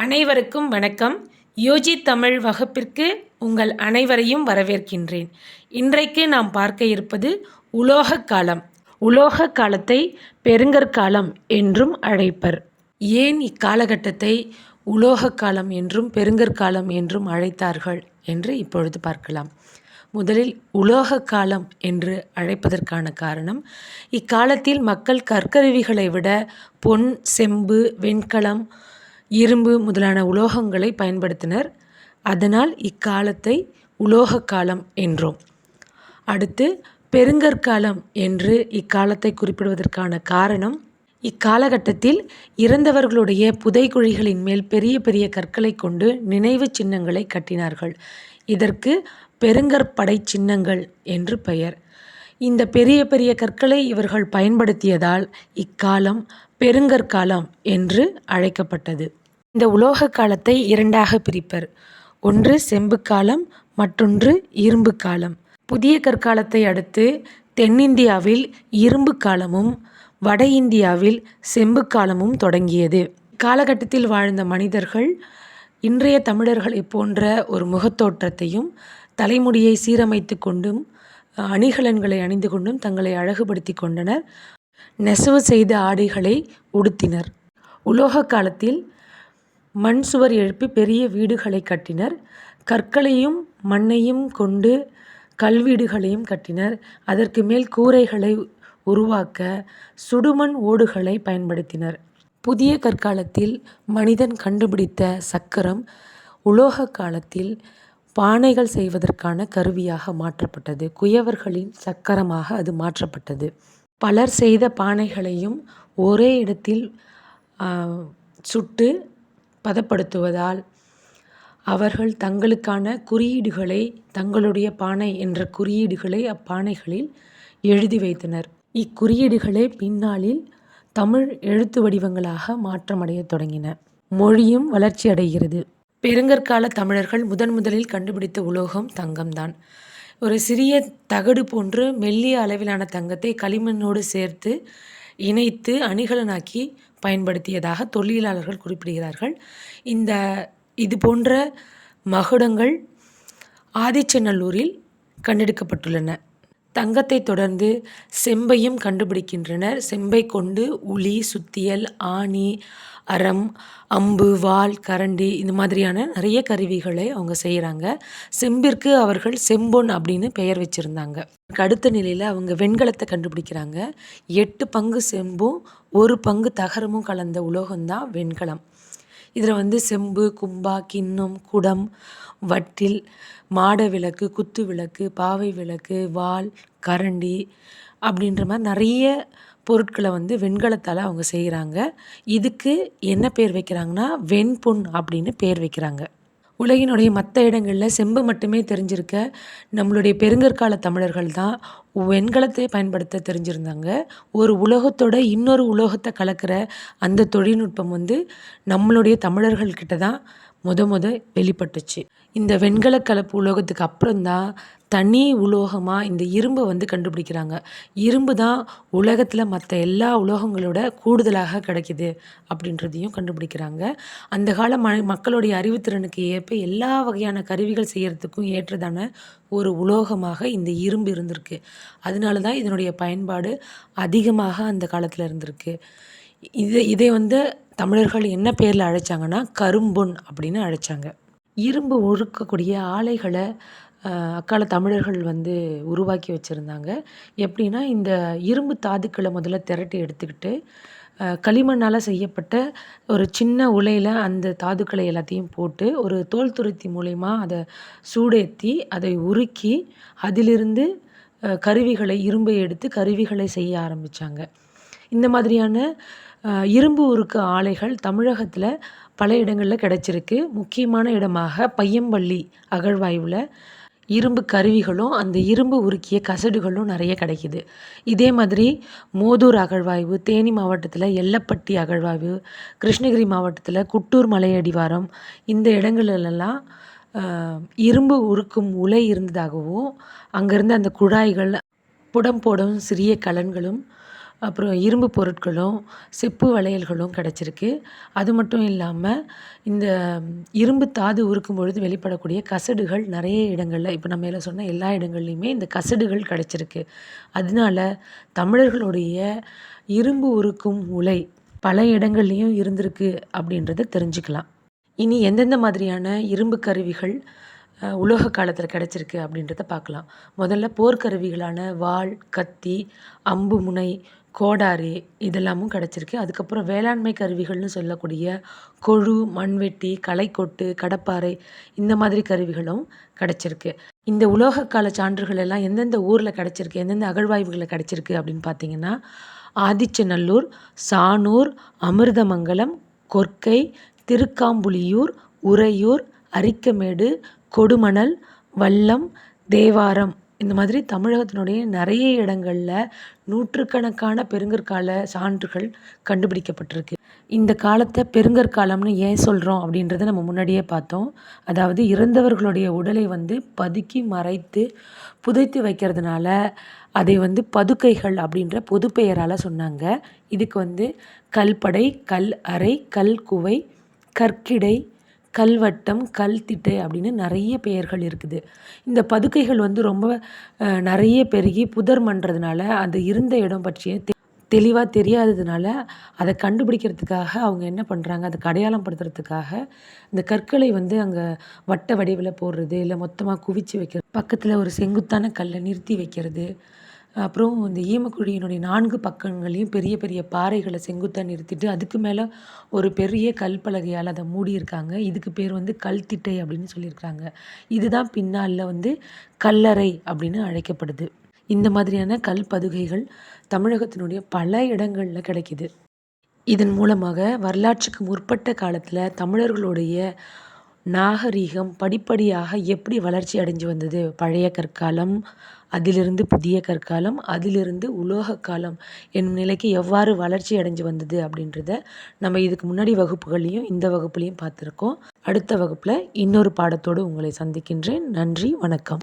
அனைவருக்கும் வணக்கம். யோஜி தமிழ் வகுப்பிற்கு உங்கள் அனைவரையும் வரவேற்கின்றேன். இன்றைக்கு நாம் பார்க்க இருப்பது உலோக காலம். உலோக காலத்தை பெருங்கற்காலம் என்றும் அழைப்பர். ஏன் இக்காலகட்டத்தை உலோக காலம் என்றும் பெருங்கற்காலம் என்றும் அழைத்தார்கள் என்று இப்பொழுது பார்க்கலாம். முதலில் உலோக காலம் என்று அழைப்பதற்கான காரணம் இக்காலத்தில் மக்கள் கற்கருவிகளை விட பொன் செம்பு வெண்கலம் இரும்பு முதலான உலோகங்களை பயன்படுத்தினர். அதனால் இக்காலத்தை உலோக காலம் என்றோம். அடுத்து பெருங்கற்காலம் என்று இக்காலத்தை குறிப்பிடுவதற்கான காரணம் இக்காலகட்டத்தில் இறந்தவர்களுடைய புதைக்குழிகளின் மேல் பெரிய பெரிய கற்களை கொண்டு நினைவு சின்னங்களை கட்டினார்கள். இதற்கு பெருங்கற்படை சின்னங்கள் என்று பெயர். இந்த பெரிய பெரிய கற்களை இவர்கள் பயன்படுத்தியதால் இக்காலம் பெருங்கற்காலம் என்று அழைக்கப்பட்டது. இந்த உலோக காலத்தை இரண்டாக பிரிப்பர். ஒன்று செம்பு காலம் மற்றொன்று இரும்பு காலம். புதிய கற்காலத்தை அடுத்து தென்னிந்தியாவில் இரும்பு காலமும் வட இந்தியாவில் செம்பு காலமும் தொடங்கியது. காலகட்டத்தில் வாழ்ந்த மனிதர்கள் இன்றைய தமிழர்களை போன்ற ஒரு முகத்தோற்றத்தையும் தலைமுடியை சீரமைத்து கொண்டும் அணிகலன்களை அணிந்து கொண்டும் தங்களை அழகுபடுத்தி கொண்டனர். நெசவு செய்த ஆடைகளை உடுத்தினர். உலோக காலத்தில் மண் சுவர் எழுப்பி பெரிய வீடுகளை கட்டினர். கற்களையும் மண்ணையும் கொண்டு கல்வீடுகளையும் கட்டினர். அதற்கு மேல் கூரைகளை உருவாக்க சுடுமண் ஓடுகளை பயன்படுத்தினர். புதிய கற்காலத்தில் மனிதன் கண்டுபிடித்த சக்கரம் உலோக காலத்தில் பானைகள் செய்வதற்கான கருவியாக மாற்றப்பட்டது. குயவர்களின் சக்கரமாக அது மாற்றப்பட்டது. பலர் செய்த பானைகளையும் ஒரே இடத்தில் சுட்டு பதப்படுத்துவதால் அவர்கள் தங்களுக்கான குறியீடுகளை தங்களுடைய பானை என்ற குறியீடுகளை அப்பானைகளில் எழுதி வைத்தனர். இக்குறியீடுகளே பின்னாளில் தமிழ் எழுத்து வடிவங்களாக மாற்றமடைய தொடங்கின. மொழியும் வளர்ச்சி அடைகிறது பெருங்கற்கால தமிழர்கள் முதன் முதலில் கண்டுபிடித்த உலோகம் தங்கம்தான். ஒரு சிறிய தகடு போன்று மெல்லிய அளவிலான தங்கத்தை களிமண்ணோடு சேர்த்து இணைத்து அணிகலனாக்கி பயன்படுத்தியதாக தொழிலாளர்கள் குறிப்பிடுகிறார்கள். இந்த இது போன்ற மகுடங்கள் ஆதிச்சநல்லூரில் கண்டெடுக்கப்பட்டுள்ளன. தங்கத்தை தொடர்ந்து செம்பையும் கண்டுபிடிக்கின்றனர். செம்பை கொண்டு உளி சுத்தியல் ஆணி அறம் அம்பு வாள் கரண்டி இந்த மாதிரியான நிறைய கருவிகளை அவங்க செய்கிறாங்க செம்பிற்கு அவர்கள் செம்பொன் அப்படின்னு பெயர் வச்சுருந்தாங்க. அடுத்த நிலையில் அவங்க வெண்கலத்தை கண்டுபிடிக்கிறாங்க. எட்டு பங்கு செம்பும் ஒரு பங்கு தகரமும் கலந்த உலோகம்தான் வெண்கலம். இதில் வந்து செம்பு கும்பா கிண்ணம் குடம் வட்டில் மாட விளக்கு குத்து விளக்கு பாவை விளக்கு வால் கரண்டி அப்படின்ற மாதிரி நிறைய பொருட்களை வந்து வெண்கலத்தால் அவங்க செய்கிறாங்க. இதுக்கு என்ன பேர் வைக்கிறாங்கன்னா வெண்பொன் அப்படின்னு பேர் வைக்கிறாங்க. உலகினுடைய மற்ற இடங்களில் செம்பு மட்டுமே தெரிஞ்சிருக்க நம்மளுடைய பெருங்கற்கால தமிழர்கள் தான் வெண்கலத்தை பயன்படுத்த தெரிஞ்சிருந்தாங்க. ஒரு உலோகத்தோட இன்னொரு உலோகத்தை கலக்கிற அந்த தொழில்நுட்பம் வந்து நம்மளுடைய தமிழர்கள்கிட்ட தான் முத முத வெளிப்பட்டுச்சு. இந்த வெண்கல கலப்பு உலோகத்துக்கு அப்புறம் தான் தனி உலோகமாக இந்த இரும்பை வந்து கண்டுபிடிக்கிறாங்க. இரும்பு தான் உலகத்தில் மற்ற எல்லா உலோகங்களோட கூடுதலாக கிடைக்கிது அப்படின்றதையும் கண்டுபிடிக்கிறாங்க. அந்த கால ம மக்களுடைய அறிவுத்திறனுக்கு ஏற்ப எல்லா வகையான கருவிகள் செய்கிறதுக்கும் ஏற்றதான ஒரு உலோகமாக இந்த இரும்பு இருந்திருக்கு. அதனால தான் இதனுடைய பயன்பாடு அதிகமாக அந்த காலத்தில் இருந்திருக்கு. இது இதை வந்து தமிழர்கள் என்ன பேரில் அழைச்சாங்கன்னா கரும்பொன் அப்படின்னு அழைச்சாங்க. இரும்பு ஒழுக்கக்கூடிய ஆலைகளை அக்கால தமிழர்கள் வந்து உருவாக்கி வச்சுருந்தாங்க. எப்படின்னா இந்த இரும்பு தாதுக்களை முதல்ல திரட்டி எடுத்துக்கிட்டு களிமண்ணால் செய்யப்பட்ட ஒரு சின்ன உலையில் அந்த தாதுக்களை எல்லாத்தையும் போட்டு ஒரு தோல் துருத்தி மூலயமா அதை சூடேற்றி அதை உருக்கி அதிலிருந்து கருவிகளை இரும்பை எடுத்து கருவிகளை செய்ய ஆரம்பித்தாங்க இந்த மாதிரியான இரும்பு உருக்கு ஆலைகள் தமிழகத்தில் பல இடங்களில் கிடச்சிருக்கு. முக்கியமான இடமாக பையம்பள்ளி அகழ்வாய்வில் இரும்பு கருவிகளும் அந்த இரும்பு உருக்கிய கசடுகளும் நிறைய கிடைக்கிது. இதே மாதிரி மோதூர் அகழ்வாய்வு தேனி மாவட்டத்தில் எல்லப்பட்டி அகழ்வாய்வு கிருஷ்ணகிரி மாவட்டத்தில் குட்டூர் மலையடிவாரம் இந்த இடங்களிலெல்லாம் இரும்பு உருக்கும் உலை இருந்ததாகவும் அங்கேருந்து அந்த குழாய்கள் புடம் போடும் சிறிய கலன்களும் அப்புறம் இரும்பு பொருட்களும் செப்பு வளையல்களும் கிடச்சிருக்கு. அது மட்டும் இல்லாமல் இந்த இரும்பு தாது உருக்கும் பொழுது வெளிப்படக்கூடிய கசடுகள் நிறைய இடங்களில் இப்போ நம்ம மேலே சொன்ன எல்லா இடங்கள்லையுமே இந்த கசடுகள் கிடச்சிருக்கு. அதனால தமிழர்களுடைய இரும்பு உருக்கும் உலை பல இடங்கள்லையும் இருந்திருக்கு அப்படின்றத தெரிஞ்சுக்கலாம். இனி எந்தெந்த மாதிரியான இரும்பு கருவிகள் உலோக காலத்தில் கிடச்சிருக்கு அப்படின்றத பார்க்கலாம். முதல்ல போர்க்கருவிகளான வாள் கத்தி அம்பு முனை கோடாரி இதெல்லாமும் கிடச்சிருக்கு. அதுக்கப்புறம் வேளாண்மை கருவிகள்னு சொல்லக்கூடிய கொழு மண்வெட்டி களைக்கொட்டு கடப்பாரை இந்த மாதிரி கருவிகளும் கிடச்சிருக்கு. இந்த உலோக கால சான்றுகள் எல்லாம் எந்தெந்த ஊரில் கிடச்சிருக்கு எந்தெந்த அகழ்வாய்வுகளில் கிடச்சிருக்கு அப்படின்னு பார்த்தீங்கன்னா ஆதிச்சநல்லூர் சானூர் அமிர்தமங்கலம் கொர்க்கை திருக்காம்புலியூர் உறையூர் அரிக்கமேடு கொடுமணல் வல்லம் தேவாரம் இந்த மாதிரி தமிழகத்தினுடைய நிறைய இடங்களில் நூற்றுக்கணக்கான பெருங்கற்கால சான்றுகள் கண்டுபிடிக்கப்பட்டிருக்கு. இந்த காலத்தை பெருங்கற்காலம்னு ஏன் சொல்கிறோம் அப்படின்றத நம்ம முன்னாடியே பார்த்தோம். அதாவது இறந்தவர்களுடைய உடலை வந்து பதுக்கி மறைத்து புதைத்து வைக்கிறதுனால அதை வந்து பதுக்கைகள் அப்படின்ற பொது பெயரால் சொன்னாங்க. இதுக்கு வந்து கல்படை கல் அறை கல் குவை கற்கிடை கல்வட்டம் கல்திட்டை அப்படின்னு நிறைய பெயர்கள் இருக்குது. இந்த பதுக்கைகள் வந்து ரொம்ப நிறைய பெருகி புதர் மண்றதுனால அந்த இருந்த இடம் பற்றிய தெ தெளிவாக தெரியாததுனால அதை கண்டுபிடிக்கிறதுக்காக அவங்க என்ன பண்ணுறாங்க அதை அடையாளம் படுத்துறதுக்காக இந்த கற்களை வந்து அங்கே வட்ட வடிவில் போடுறது இல்லை மொத்தமாக குவிச்சு வைக்கிறது பக்கத்தில் ஒரு செங்குத்தான கல்லை நிறுத்தி வைக்கிறது அப்புறம் இந்த ஈமக்குழியினுடைய நான்கு பக்கங்களையும் பெரிய பெரிய பாறைகளை செங்குத்தாக நிறுத்திட்டு அதுக்கு மேலே ஒரு பெரிய கல் பலகையால் அதை மூடியிருக்காங்க. இதுக்கு பேர் வந்து கல் திட்டை அப்படின்னு சொல்லியிருக்காங்க. இதுதான் பின்னால் வந்து கல்லறை அப்படின்னு அழைக்கப்படுது. இந்த மாதிரியான கல் பதுகைகள் தமிழகத்தினுடைய பல இடங்களில் கிடைக்கிது. இதன் மூலமாக வரலாற்றுக்கு முற்பட்ட காலத்தில் தமிழர்களுடைய நாகரீகம் படிப்படியாக எப்படி வளர்ச்சி அடைஞ்சு வந்தது? பழைய கற்காலம் அதிலிருந்து புதிய கற்காலம் அதிலிருந்து உலோக காலம் என்னும் நிலைக்கு எவ்வாறு வளர்ச்சி அடைஞ்சு வந்தது அப்படின்றத நம்ம இதுக்கு முன்னாடி வகுப்புகளையும் இந்த வகுப்புலையும் பார்த்துருக்கோம். அடுத்த வகுப்பில் இன்னொரு பாடத்தோடு உங்களை சந்திக்கின்றேன். நன்றி வணக்கம்.